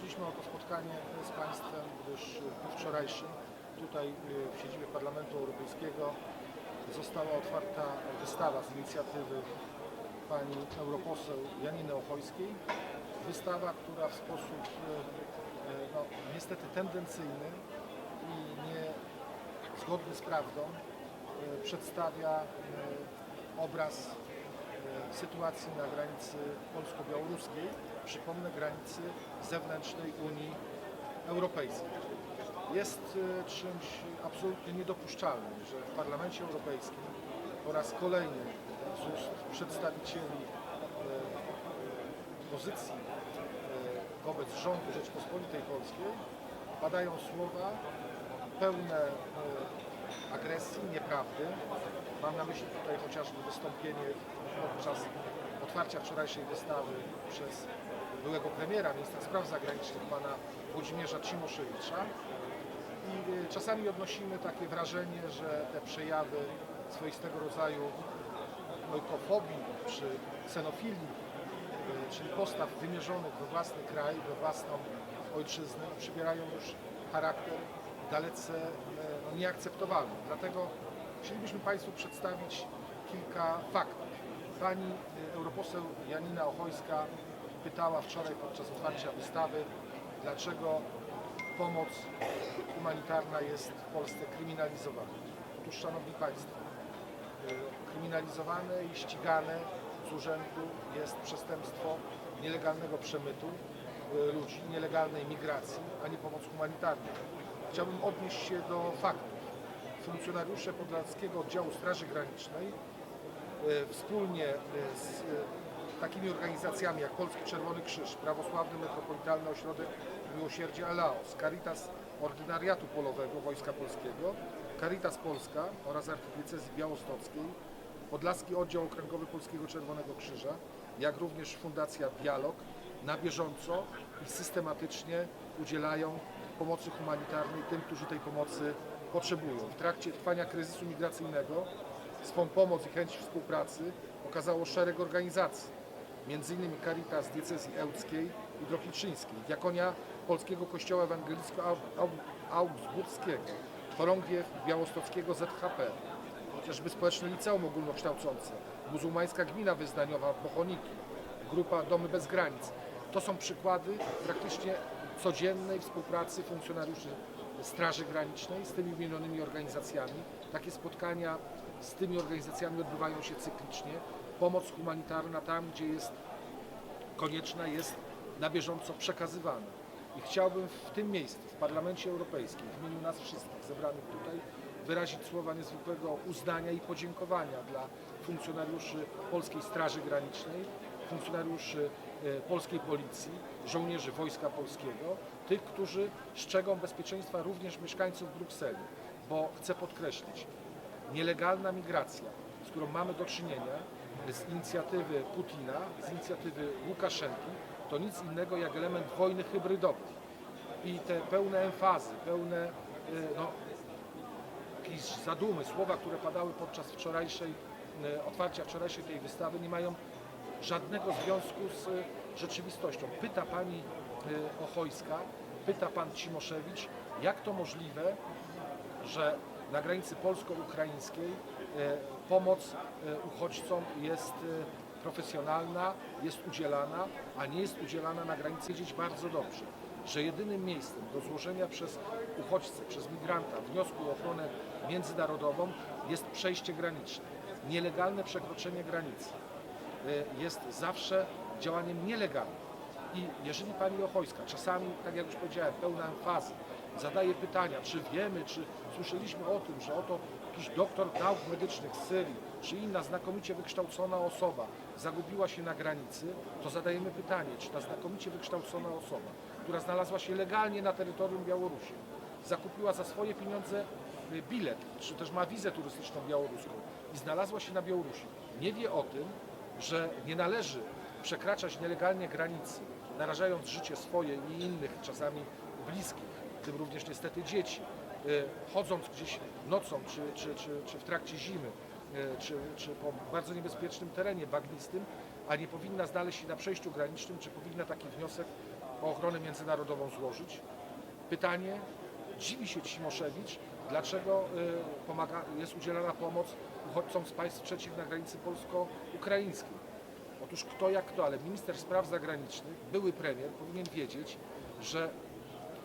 Prosiliśmy o to spotkanie z Państwem, gdyż dniu wczorajszym tutaj y, w siedzibie Parlamentu Europejskiego została otwarta wystawa z inicjatywy pani europoseł Janiny Ochojskiej. Wystawa, która w sposób y, y, no, niestety tendencyjny i nie zgodny z prawdą przedstawia obraz sytuacji na granicy polsko-białoruskiej, przypomnę granicy zewnętrznej Unii Europejskiej. Jest y, czymś absolutnie niedopuszczalnym, że w Parlamencie Europejskim po raz kolejny z ust przedstawicieli y, pozycji y, wobec rządu Rzeczpospolitej Polskiej padają słowa pełne agresji, nieprawdy. Mam na myśli tutaj chociażby wystąpienie podczas otwarcia wczorajszej wystawy przez byłego premiera, ministra spraw zagranicznych, pana Włodzimierza Cimoszewicza. I y, czasami odnosimy takie wrażenie, że te przejawy swoistego rodzaju ojkofobii czy ksenofilii, y, czyli postaw wymierzonych we własny kraj, we własną ojczyznę, przybierają już charakter dalece e, no, nieakceptowalny. Dlatego chcielibyśmy Państwu przedstawić kilka faktów. Pani y, europoseł Janina Ochojska pytała wczoraj podczas otwarcia wystawy, dlaczego pomoc humanitarna jest w Polsce kryminalizowana. Otóż, Szanowni Państwo, y, kryminalizowane i ścigane z urzędu jest przestępstwo nielegalnego przemytu ludzi, nielegalnej migracji, a nie pomoc humanitarna. Chciałbym odnieść się do faktów. Funkcjonariusze Podlaskiego Oddziału Straży Granicznej y, wspólnie y, z y, takimi organizacjami jak Polski Czerwony Krzyż, Prawosławny Metropolitalny Ośrodek Miłosierdzia Laos, Caritas Ordynariatu Polowego Wojska Polskiego, Caritas Polska oraz Archidiecezji Białostockiej, Podlaski Oddział Okręgowy Polskiego Czerwonego Krzyża, jak również Fundacja Dialog na bieżąco i systematycznie udzielają pomocy humanitarnej tym, którzy tej pomocy potrzebują. W trakcie trwania kryzysu migracyjnego swą pomoc i chęć współpracy okazało szereg organizacji, m.in. Caritas Diecezji Ełckiej i Drohiczyńskiej, Diakonia Polskiego Kościoła Ewangeliczno-Augsburskiego, Chorągiew Białostockiego ZHP, chociażby Społeczne Liceum Ogólnokształcące, Muzułmańska Gmina Wyznaniowa Bochoniki, Grupa Domy Bez Granic. To są przykłady praktycznie codziennej współpracy funkcjonariuszy Straży Granicznej z tymi wymienionymi organizacjami. Takie spotkania z tymi organizacjami odbywają się cyklicznie. Pomoc humanitarna tam, gdzie jest konieczna, jest na bieżąco przekazywana. I chciałbym w tym miejscu, w Parlamencie Europejskim, w imieniu nas wszystkich zebranych tutaj, wyrazić słowa niezwykłego uznania i podziękowania dla funkcjonariuszy Polskiej Straży Granicznej, funkcjonariuszy Polskiej Policji, żołnierzy Wojska Polskiego, tych, którzy strzegą bezpieczeństwa również mieszkańców Brukseli, bo chcę podkreślić, nielegalna migracja, z którą mamy do czynienia, z inicjatywy Putina, z inicjatywy Łukaszenki, to nic innego jak element wojny hybrydowej. I te pełne emfazy, pełne e, no, jakieś zadumy, słowa, które padały podczas wczorajszej, e, otwarcia wczorajszej tej wystawy, nie mają żadnego związku z e, rzeczywistością. Pyta pani e, Ochojska, pyta pan Cimoszewicz, jak to możliwe, że na granicy polsko-ukraińskiej e, pomoc uchodźcom jest profesjonalna, jest udzielana, a nie jest udzielana na granicy. Wiedzieć bardzo dobrze, że jedynym miejscem do złożenia przez uchodźcę, przez migranta wniosku o ochronę międzynarodową jest przejście graniczne. Nielegalne przekroczenie granicy jest zawsze działaniem nielegalnym. I jeżeli pani Ochojska czasami, tak jak już powiedziałem, pełna emfazy, zadaje pytania, czy wiemy, czy słyszeliśmy o tym, że oto jakiś doktor nauk medycznych z Syrii, czy inna znakomicie wykształcona osoba zagubiła się na granicy, to zadajemy pytanie, czy ta znakomicie wykształcona osoba, która znalazła się legalnie na terytorium Białorusi, zakupiła za swoje pieniądze y, bilet, czy też ma wizę turystyczną białoruską i znalazła się na Białorusi, nie wie o tym, że nie należy przekraczać nielegalnie granicy, narażając życie swoje i innych, czasami bliskich, w tym również niestety dzieci, y, chodząc gdzieś nocą czy, czy, czy, czy w trakcie zimy, y, czy, czy po bardzo niebezpiecznym terenie bagnistym, a nie powinna znaleźć się na przejściu granicznym, czy powinna taki wniosek o ochronę międzynarodową złożyć. Pytanie, dziwi się Cimoszewicz, dlaczego y, pomaga, jest udzielana pomoc uchodźcom z państw trzecich na granicy polsko-ukraińskiej. Otóż kto jak kto, ale minister spraw zagranicznych, były premier powinien wiedzieć, że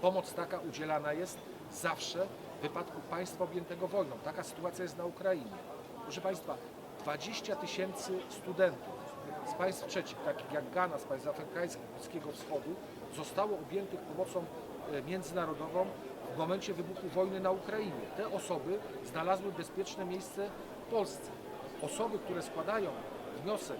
pomoc taka udzielana jest zawsze w wypadku państwa objętego wojną. Taka sytuacja jest na Ukrainie. Proszę Państwa, 20 tysięcy studentów z państw trzecich, takich jak Ghana, z państw afrykańskich, Bliskiego Wschodu, zostało objętych pomocą e, międzynarodową w momencie wybuchu wojny na Ukrainie. Te osoby znalazły bezpieczne miejsce w Polsce. Osoby, które składają wniosek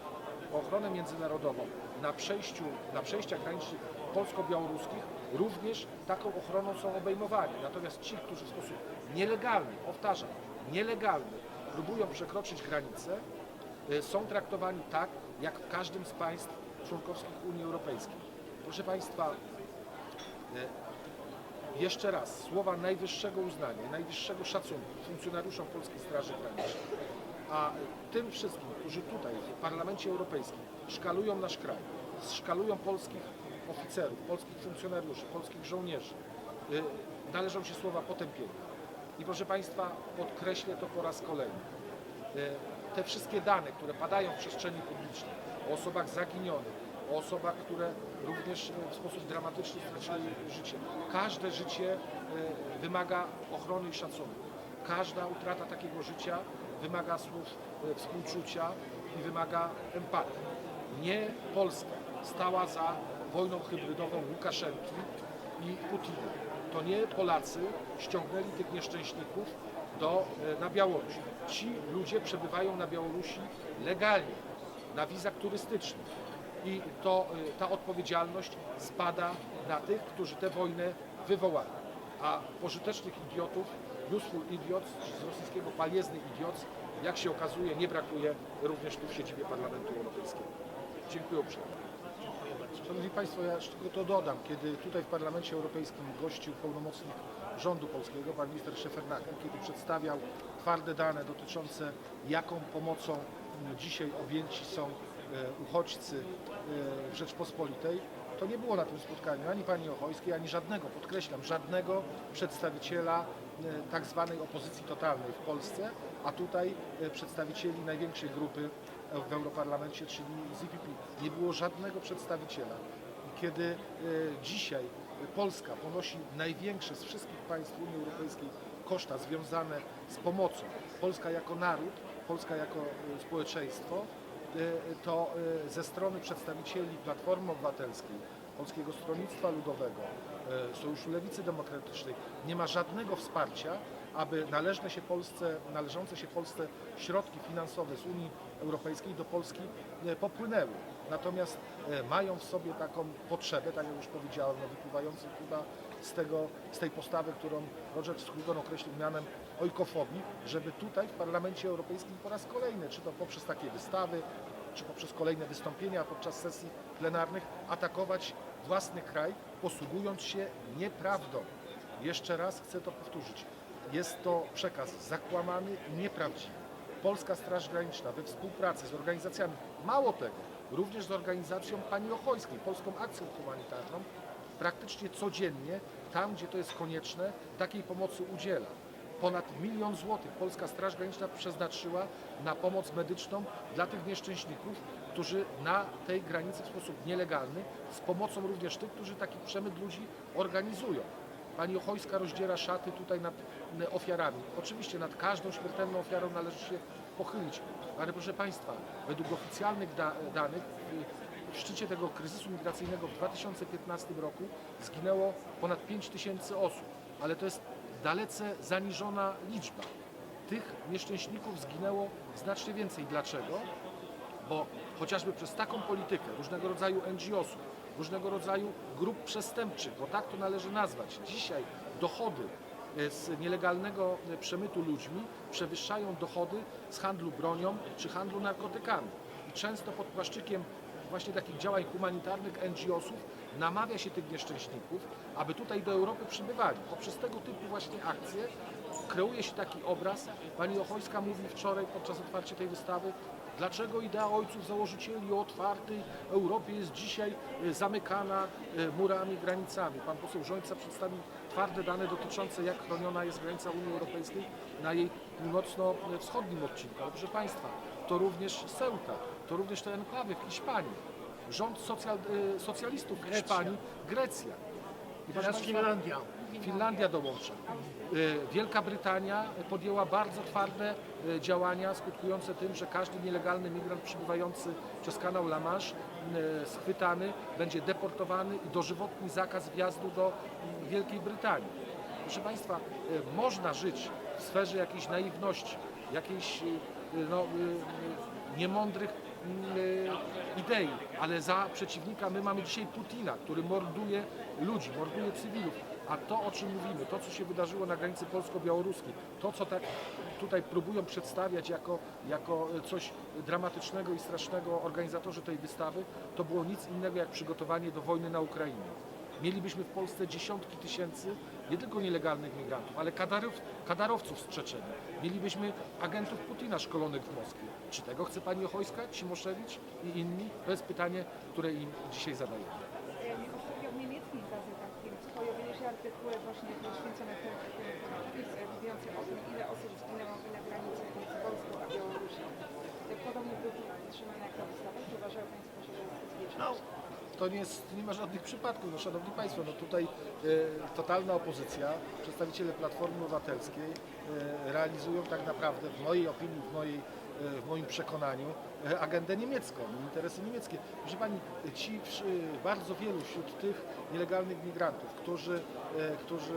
o ochronę międzynarodową na przejściu, na przejściach granicznych polsko-białoruskich również taką ochroną są obejmowani. Natomiast ci, którzy w sposób nielegalny, powtarzam, nielegalny próbują przekroczyć granicę, y, są traktowani tak, jak w każdym z państw członkowskich Unii Europejskiej. Proszę Państwa, y, jeszcze raz, słowa najwyższego uznania, najwyższego szacunku funkcjonariuszom Polskiej Straży Granicznej, a tym wszystkim, którzy tutaj w Parlamencie Europejskim szkalują nasz kraj, szkalują polskich oficerów, polskich funkcjonariuszy, polskich żołnierzy, y, należą się słowa potępienia. I proszę Państwa, podkreślę to po raz kolejny. Y, Te wszystkie dane, które padają w przestrzeni publicznej o osobach zaginionych, o osobach, które również y, w sposób dramatyczny straciły życie. Każde życie y, wymaga ochrony i szacunku. Każda utrata takiego życia wymaga słów y, współczucia i wymaga empatii. Nie Polska stała za wojną hybrydową Łukaszenki i Putina. To nie Polacy ściągnęli tych nieszczęśników do, e, na Białoruś. Ci ludzie przebywają na Białorusi legalnie, na wizach turystycznych. I to, e, ta odpowiedzialność spada na tych, którzy tę wojnę wywołali. A pożytecznych idiotów, useful idiots, z rosyjskiego paliezny idiots, jak się okazuje, nie brakuje również tu w siedzibie Parlamentu Europejskiego. Dziękuję uprzejmie. Szanowni Państwo, ja tylko to dodam. Kiedy tutaj w Parlamencie Europejskim gościł pełnomocnik rządu polskiego, pan minister Szefernaker, kiedy przedstawiał twarde dane dotyczące jaką pomocą m, dzisiaj objęci są uchodźcy e, Rzeczpospolitej, to nie było na tym spotkaniu ani pani Ochojskiej, ani żadnego, podkreślam, żadnego przedstawiciela e, tak zwanej opozycji totalnej w Polsce, a tutaj e, przedstawicieli największej grupy w Europarlamencie, czyli z EPP. Nie było żadnego przedstawiciela. Kiedy e, dzisiaj Polska ponosi największe z wszystkich państw Unii Europejskiej koszta związane z pomocą, Polska jako naród, Polska jako e, społeczeństwo, e, to e, ze strony przedstawicieli Platformy Obywatelskiej, Polskiego Stronnictwa Ludowego, e, Sojuszu Lewicy Demokratycznej nie ma żadnego wsparcia, aby należne się Polsce, należące się Polsce środki finansowe z Unii Europejskiej do Polski popłynęły. Natomiast mają w sobie taką potrzebę, tak jak już powiedziałem, no, wypływającą chyba z, tego, z tej postawy, którą Roger Scruton określił mianem ojkofobii, żeby tutaj w Parlamencie Europejskim po raz kolejny, czy to poprzez takie wystawy, czy poprzez kolejne wystąpienia podczas sesji plenarnych, atakować własny kraj, posługując się nieprawdą. Jeszcze raz chcę to powtórzyć. Jest to przekaz zakłamany i nieprawdziwy. Polska Straż Graniczna we współpracy z organizacjami, mało tego, również z organizacją pani Ochojskiej, Polską Akcją Humanitarną, praktycznie codziennie, tam gdzie to jest konieczne, takiej pomocy udziela. Ponad milion złotych Polska Straż Graniczna przeznaczyła na pomoc medyczną dla tych nieszczęśników, którzy na tej granicy w sposób nielegalny, z pomocą również tych, którzy taki przemyt ludzi organizują. Pani Ochojska rozdziera szaty tutaj nad m, ofiarami. Oczywiście nad każdą śmiertelną ofiarą należy się pochylić, ale proszę Państwa, według oficjalnych da danych w szczycie tego kryzysu migracyjnego w 2015 roku zginęło ponad 5 tysięcy osób, ale to jest dalece zaniżona liczba. Tych nieszczęśników zginęło znacznie więcej. Dlaczego? bo chociażby przez taką politykę różnego rodzaju NGO-sów, różnego rodzaju grup przestępczych, bo tak to należy nazwać, dzisiaj dochody e, z nielegalnego e, przemytu ludźmi przewyższają dochody z handlu bronią czy handlu narkotykami. I często pod płaszczykiem właśnie takich działań humanitarnych NGO-sów namawia się tych nieszczęśników, aby tutaj do Europy przybywali. Poprzez tego typu właśnie akcje kreuje się taki obraz. Pani Ochojska mówi wczoraj podczas otwarcia tej wystawy, Dlaczego idea ojców założycieli o otwartej Europie jest dzisiaj e, zamykana e, murami, granicami? Pan poseł Rzońca przedstawił twarde dane dotyczące jak chroniona jest granica Unii Europejskiej na jej północno-wschodnim odcinku. Ale proszę Państwa, to również Ceuta, to również te enklawy w Hiszpanii. Rząd socjal, e, socjalistów Grecja. Hiszpanii, Grecja. I Teraz Finlandia. Finlandia dołącza. Y, Wielka Brytania podjęła bardzo twarde y, działania skutkujące tym, że każdy nielegalny migrant przybywający przez kanał La Manche y, schwytany będzie deportowany i dożywotni zakaz wjazdu do y, Wielkiej Brytanii. Proszę Państwa, y, można żyć w sferze jakiejś naiwności, jakiejś y, y, no, niemądrych idei, ale za przeciwnika my mamy dzisiaj Putina, który morduje ludzi, morduje cywilów. A to, o czym mówimy, to, co się wydarzyło na granicy polsko-białoruskiej, to, co tak tutaj próbują przedstawiać jako, jako coś dramatycznego i strasznego organizatorzy tej wystawy, to było nic innego jak przygotowanie do wojny na Ukrainie. Mielibyśmy w Polsce dziesiątki tysięcy nie tylko nielegalnych migrantów, ale kadarów, kadarowców z Czeczeni. Mielibyśmy agentów Putina szkolonych w Moskwie. Czy tego chce pani Ochojska, Cimoszewicz i inni? To jest pytanie, które im dzisiaj zadajemy. Ostatnio w niemieckich gazetach pojawiły się artykuły właśnie poświęcone tablicy mówiące o tym, ile osób zginęło na granicy między Polską a Białorusią. Podobnie był zatrzymany jak ta wystawa. Czy uważają Państwo, że to jest bezpieczne? No, To nie, jest, nie ma żadnych przypadków, no szanowni państwo, no tutaj e, totalna opozycja, przedstawiciele Platformy Obywatelskiej e, realizują tak naprawdę w mojej opinii, w, mojej, e, w moim przekonaniu agendę niemiecką, interesy niemieckie. Proszę pani, ci bardzo wielu wśród tych nielegalnych migrantów, którzy, którzy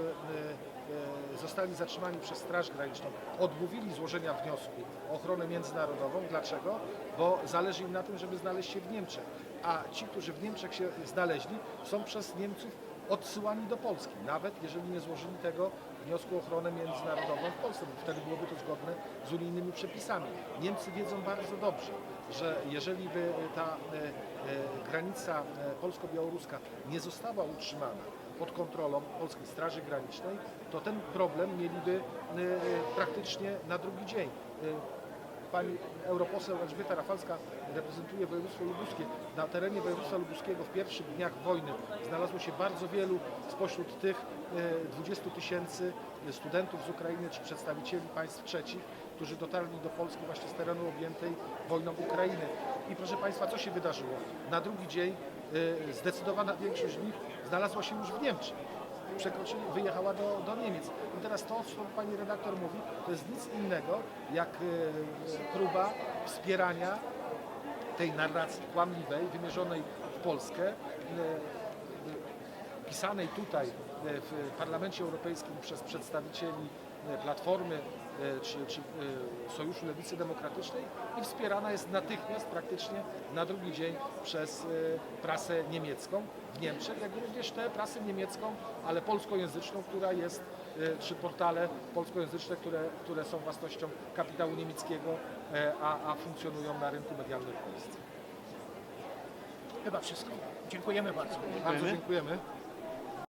zostali zatrzymani przez Straż Graniczną, odmówili złożenia wniosku o ochronę międzynarodową. Dlaczego? Bo zależy im na tym, żeby znaleźć się w Niemczech. A ci, którzy w Niemczech się znaleźli, są przez Niemców odsyłani do Polski, nawet jeżeli nie złożyli tego wniosku o ochronę międzynarodową w Polsce, bo wtedy byłoby to zgodne z unijnymi przepisami. Niemcy wiedzą bardzo dobrze, że jeżeli by ta e, e, granica e, polsko-białoruska nie została utrzymana pod kontrolą Polskiej Straży Granicznej, to ten problem mieliby e, praktycznie na drugi dzień. E, Pani europoseł Elżbieta Rafalska reprezentuje województwo lubuskie. Na terenie województwa lubuskiego w pierwszych dniach wojny znalazło się bardzo wielu spośród tych e, 20 tysięcy studentów z Ukrainy czy przedstawicieli państw trzecich, którzy dotarli do Polski właśnie z terenu objętej wojną Ukrainy. I proszę Państwa, co się wydarzyło? Na drugi dzień e, zdecydowana większość z nich znalazła się już w Niemczech przekroczyli, wyjechała do, do Niemiec. I teraz to, co pani redaktor mówi, to jest nic innego jak e, próba wspierania tej narracji kłamliwej, wymierzonej w Polskę, e, e, pisanej tutaj w Parlamencie Europejskim przez przedstawicieli Platformy e, czy, czy e, Sojuszu Lewicy Demokratycznej i wspierana jest natychmiast, praktycznie na drugi dzień przez e, prasę niemiecką w Niemczech, jak również tę prasę niemiecką, ale polskojęzyczną, która jest, e, czy portale polskojęzyczne, które, które są własnością kapitału niemieckiego, e, a, a funkcjonują na rynku medialnym w Polsce. chyba wszystko. Dziękujemy bardzo. Bardzo dziękujemy.